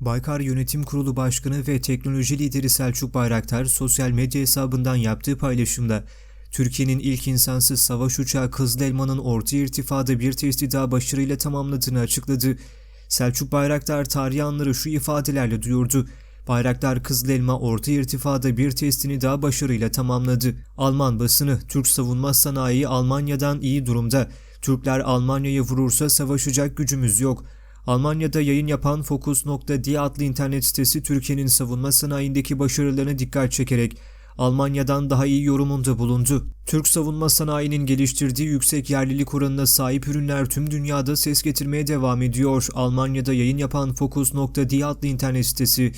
Baykar Yönetim Kurulu Başkanı ve teknoloji lideri Selçuk Bayraktar sosyal medya hesabından yaptığı paylaşımda Türkiye'nin ilk insansız savaş uçağı Kızıl Elma'nın orta irtifada bir testi daha başarıyla tamamladığını açıkladı. Selçuk Bayraktar tarihi anları şu ifadelerle duyurdu. Bayraktar Kızıl Elma orta irtifada bir testini daha başarıyla tamamladı. Alman basını Türk savunma sanayi Almanya'dan iyi durumda. Türkler Almanya'yı vurursa savaşacak gücümüz yok. Almanya'da yayın yapan Focus.di adlı internet sitesi Türkiye'nin savunma sanayindeki başarılarına dikkat çekerek Almanya'dan daha iyi yorumunda bulundu. Türk savunma sanayinin geliştirdiği yüksek yerlilik oranına sahip ürünler tüm dünyada ses getirmeye devam ediyor. Almanya'da yayın yapan Focus.di adlı internet sitesi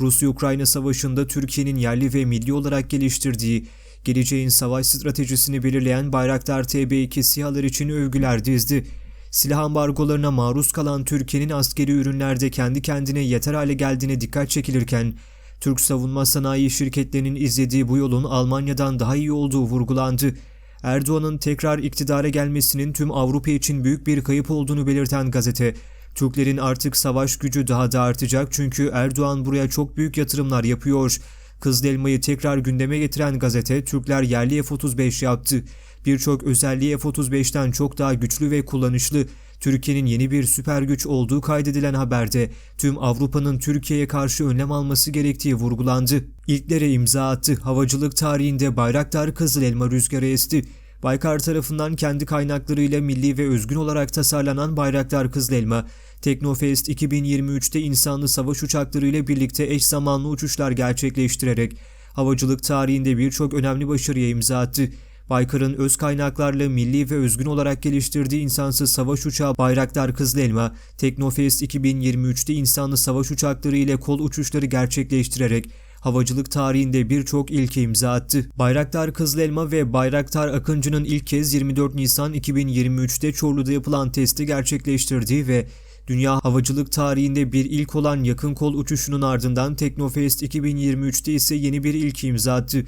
Rusya-Ukrayna savaşında Türkiye'nin yerli ve milli olarak geliştirdiği geleceğin savaş stratejisini belirleyen Bayraktar TB2 SİHA'lar için övgüler dizdi. Silah ambargolarına maruz kalan Türkiye'nin askeri ürünlerde kendi kendine yeter hale geldiğine dikkat çekilirken, Türk savunma sanayi şirketlerinin izlediği bu yolun Almanya'dan daha iyi olduğu vurgulandı. Erdoğan'ın tekrar iktidara gelmesinin tüm Avrupa için büyük bir kayıp olduğunu belirten gazete, Türklerin artık savaş gücü daha da artacak çünkü Erdoğan buraya çok büyük yatırımlar yapıyor. Kızılelma'yı tekrar gündeme getiren gazete Türkler yerli F-35 yaptı. Birçok özelliği F-35'ten çok daha güçlü ve kullanışlı. Türkiye'nin yeni bir süper güç olduğu kaydedilen haberde tüm Avrupa'nın Türkiye'ye karşı önlem alması gerektiği vurgulandı. İlklere imza attı. Havacılık tarihinde Bayraktar Kızıl Elma rüzgarı esti. Baykar tarafından kendi kaynaklarıyla milli ve özgün olarak tasarlanan Bayraktar Kızıl Elma, Teknofest 2023'te insanlı savaş uçakları ile birlikte eş zamanlı uçuşlar gerçekleştirerek havacılık tarihinde birçok önemli başarıya imza attı. Baykar'ın öz kaynaklarla milli ve özgün olarak geliştirdiği insansız savaş uçağı Bayraktar Kızıl Elma, Teknofest 2023'te insanlı savaş uçakları ile kol uçuşları gerçekleştirerek havacılık tarihinde birçok ilke imza attı. Bayraktar Kızıl Elma ve Bayraktar Akıncı'nın ilk kez 24 Nisan 2023'te Çorlu'da yapılan testi gerçekleştirdiği ve Dünya havacılık tarihinde bir ilk olan yakın kol uçuşunun ardından Teknofest 2023'te ise yeni bir ilk imza attı.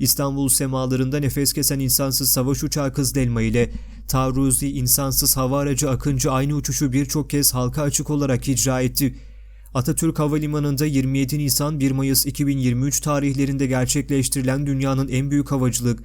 İstanbul semalarında nefes kesen insansız savaş uçağı Kızılelma ile taarruzi insansız hava aracı Akıncı aynı uçuşu birçok kez halka açık olarak icra etti. Atatürk Havalimanı'nda 27 Nisan 1 Mayıs 2023 tarihlerinde gerçekleştirilen dünyanın en büyük havacılık,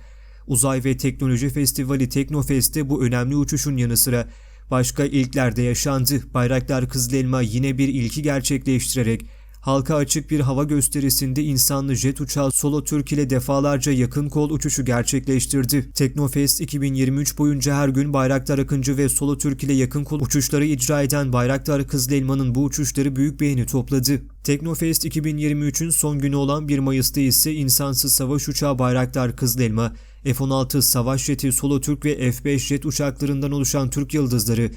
uzay ve teknoloji festivali Teknofest'te bu önemli uçuşun yanı sıra başka ilklerde yaşandı. Bayraktar Kızılelma yine bir ilki gerçekleştirerek halka açık bir hava gösterisinde insanlı jet uçağı Solo Türk ile defalarca yakın kol uçuşu gerçekleştirdi. Teknofest 2023 boyunca her gün Bayraktar Akıncı ve Solo Türk ile yakın kol uçuşları icra eden Bayraktar Kızılelma'nın bu uçuşları büyük beğeni topladı. Teknofest 2023'ün son günü olan 1 Mayıs'ta ise insansız savaş uçağı Bayraktar Kızılelma, F-16 savaş jeti Solo Türk ve F-5 jet uçaklarından oluşan Türk Yıldızları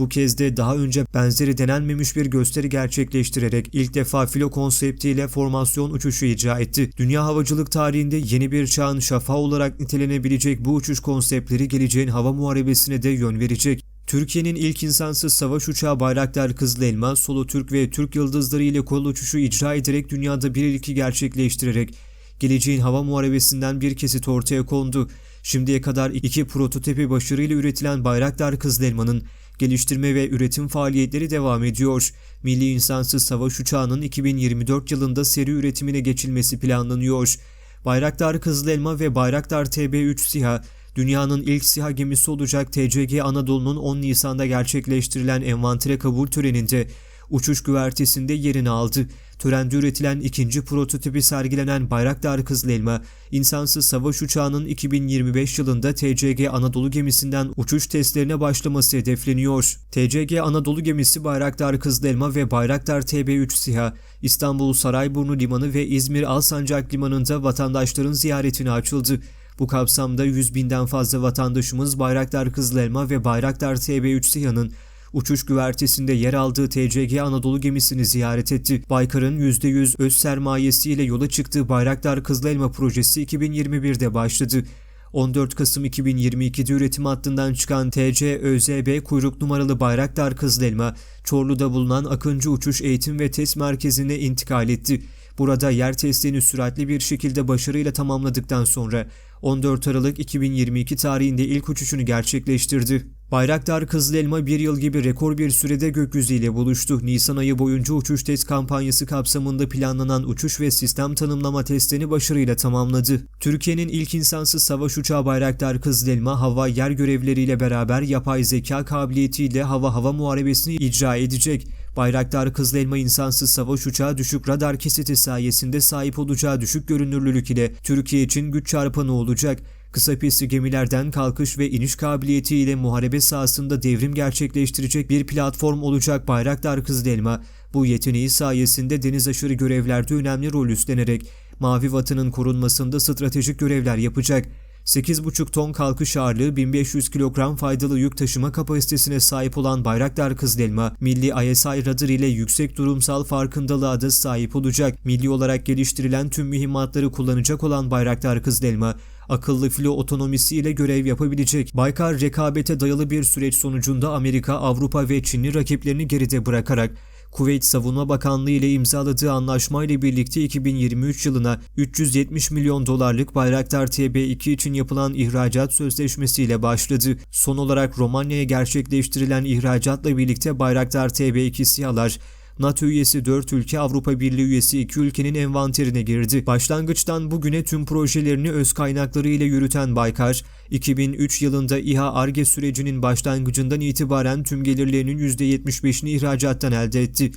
bu kez de daha önce benzeri denenmemiş bir gösteri gerçekleştirerek ilk defa filo konseptiyle formasyon uçuşu icra etti. Dünya havacılık tarihinde yeni bir çağın şafağı olarak nitelenebilecek bu uçuş konseptleri geleceğin hava muharebesine de yön verecek. Türkiye'nin ilk insansız savaş uçağı Bayraktar Kızıl Elma, Solo Türk ve Türk Yıldızları ile kol uçuşu icra ederek dünyada bir ilki gerçekleştirerek geleceğin hava muharebesinden bir kesit ortaya kondu. Şimdiye kadar iki prototipi başarıyla üretilen Bayraktar Kızıl Elma'nın geliştirme ve üretim faaliyetleri devam ediyor. Milli İnsansız Savaş Uçağı'nın 2024 yılında seri üretimine geçilmesi planlanıyor. Bayraktar Kızılelma ve Bayraktar TB3 SİHA, dünyanın ilk SİHA gemisi olacak TCG Anadolu'nun 10 Nisan'da gerçekleştirilen envantere kabul töreninde uçuş güvertesinde yerini aldı. Törende üretilen ikinci prototipi sergilenen Bayraktar Kızılelma, insansız savaş uçağının 2025 yılında TCG Anadolu gemisinden uçuş testlerine başlaması hedefleniyor. TCG Anadolu gemisi Bayraktar Kızılelma ve Bayraktar TB3 SİHA, İstanbul Sarayburnu Limanı ve İzmir Alsancak Limanı'nda vatandaşların ziyaretine açıldı. Bu kapsamda 100 binden fazla vatandaşımız Bayraktar Kızılelma ve Bayraktar TB3 SİHA'nın uçuş güvertesinde yer aldığı TCG Anadolu gemisini ziyaret etti. Baykar'ın %100 öz sermayesiyle yola çıktığı Bayraktar Kızılelma projesi 2021'de başladı. 14 Kasım 2022'de üretim hattından çıkan TC ÖZB kuyruk numaralı Bayraktar Kızılelma, Çorlu'da bulunan Akıncı Uçuş Eğitim ve Test Merkezi'ne intikal etti. Burada yer testini süratli bir şekilde başarıyla tamamladıktan sonra 14 Aralık 2022 tarihinde ilk uçuşunu gerçekleştirdi. Bayraktar Kızıl Elma bir yıl gibi rekor bir sürede gökyüzüyle buluştu. Nisan ayı boyunca uçuş test kampanyası kapsamında planlanan uçuş ve sistem tanımlama testini başarıyla tamamladı. Türkiye'nin ilk insansız savaş uçağı Bayraktar Kızıl Elma, hava yer görevleriyle beraber yapay zeka kabiliyetiyle hava hava muharebesini icra edecek. Bayraktar Kızıl Elma insansız savaş uçağı düşük radar kesiti sayesinde sahip olacağı düşük görünürlülük ile Türkiye için güç çarpanı olacak. Kısa pistli gemilerden kalkış ve iniş kabiliyetiyle muharebe sahasında devrim gerçekleştirecek bir platform olacak Bayraktar Kızılelma, bu yeteneği sayesinde deniz aşırı görevlerde önemli rol üstlenerek Mavi Vatan'ın korunmasında stratejik görevler yapacak. 8,5 ton kalkış ağırlığı 1500 kilogram faydalı yük taşıma kapasitesine sahip olan Bayraktar Kızılelma, milli ISI radar ile yüksek durumsal farkındalığa da sahip olacak. Milli olarak geliştirilen tüm mühimmatları kullanacak olan Bayraktar Kızılelma, akıllı filo otonomisi ile görev yapabilecek. Baykar rekabete dayalı bir süreç sonucunda Amerika, Avrupa ve Çinli rakiplerini geride bırakarak Kuveyt Savunma Bakanlığı ile imzaladığı anlaşma ile birlikte 2023 yılına 370 milyon dolarlık Bayraktar TB2 için yapılan ihracat sözleşmesiyle başladı. Son olarak Romanya'ya gerçekleştirilen ihracatla birlikte Bayraktar TB2 SİHA'lar NATO üyesi 4 ülke Avrupa Birliği üyesi 2 ülkenin envanterine girdi. Başlangıçtan bugüne tüm projelerini öz kaynakları ile yürüten Baykar, 2003 yılında İHA ARGE sürecinin başlangıcından itibaren tüm gelirlerinin %75'ini ihracattan elde etti.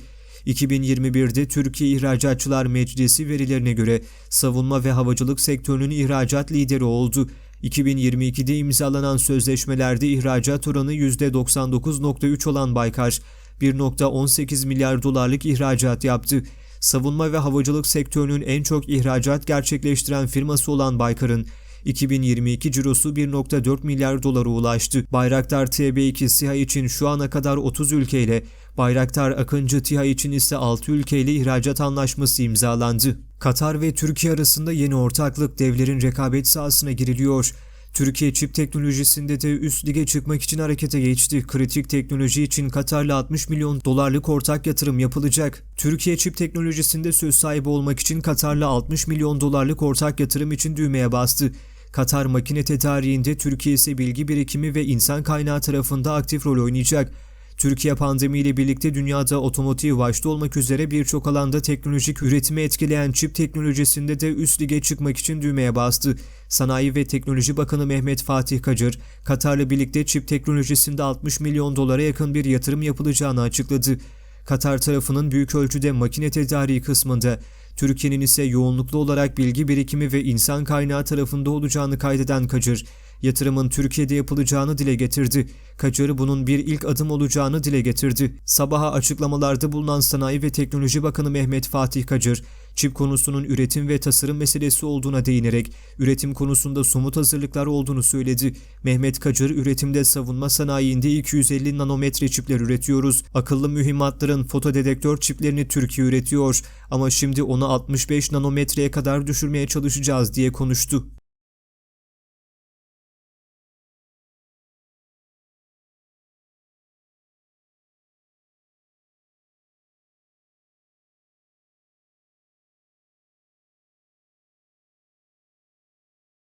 2021'de Türkiye İhracatçılar Meclisi verilerine göre savunma ve havacılık sektörünün ihracat lideri oldu. 2022'de imzalanan sözleşmelerde ihracat oranı %99.3 olan Baykar, 1.18 milyar dolarlık ihracat yaptı. Savunma ve havacılık sektörünün en çok ihracat gerçekleştiren firması olan Baykar'ın 2022 cirosu 1.4 milyar dolara ulaştı. Bayraktar TB2 SİHA için şu ana kadar 30 ülkeyle, Bayraktar Akıncı TİHA için ise 6 ülkeyle ihracat anlaşması imzalandı. Katar ve Türkiye arasında yeni ortaklık devlerin rekabet sahasına giriliyor. Türkiye çip teknolojisinde de üst lige çıkmak için harekete geçti. Kritik teknoloji için Katar'la 60 milyon dolarlık ortak yatırım yapılacak. Türkiye çip teknolojisinde söz sahibi olmak için Katar'la 60 milyon dolarlık ortak yatırım için düğmeye bastı. Katar makine tedariğinde Türkiye ise bilgi birikimi ve insan kaynağı tarafında aktif rol oynayacak. Türkiye pandemiyle birlikte dünyada otomotiv başta olmak üzere birçok alanda teknolojik üretimi etkileyen çip teknolojisinde de üst lige çıkmak için düğmeye bastı. Sanayi ve Teknoloji Bakanı Mehmet Fatih Kacır, Katar'la birlikte çip teknolojisinde 60 milyon dolara yakın bir yatırım yapılacağını açıkladı. Katar tarafının büyük ölçüde makine tedariği kısmında, Türkiye'nin ise yoğunluklu olarak bilgi birikimi ve insan kaynağı tarafında olacağını kaydeden Kacır, yatırımın Türkiye'de yapılacağını dile getirdi. Kacır bunun bir ilk adım olacağını dile getirdi. Sabaha açıklamalarda bulunan Sanayi ve Teknoloji Bakanı Mehmet Fatih Kacır, çip konusunun üretim ve tasarım meselesi olduğuna değinerek üretim konusunda somut hazırlıklar olduğunu söyledi. Mehmet Kacır, üretimde savunma sanayinde 250 nanometre çipler üretiyoruz. Akıllı mühimmatların fotodedektör çiplerini Türkiye üretiyor ama şimdi onu 65 nanometreye kadar düşürmeye çalışacağız diye konuştu.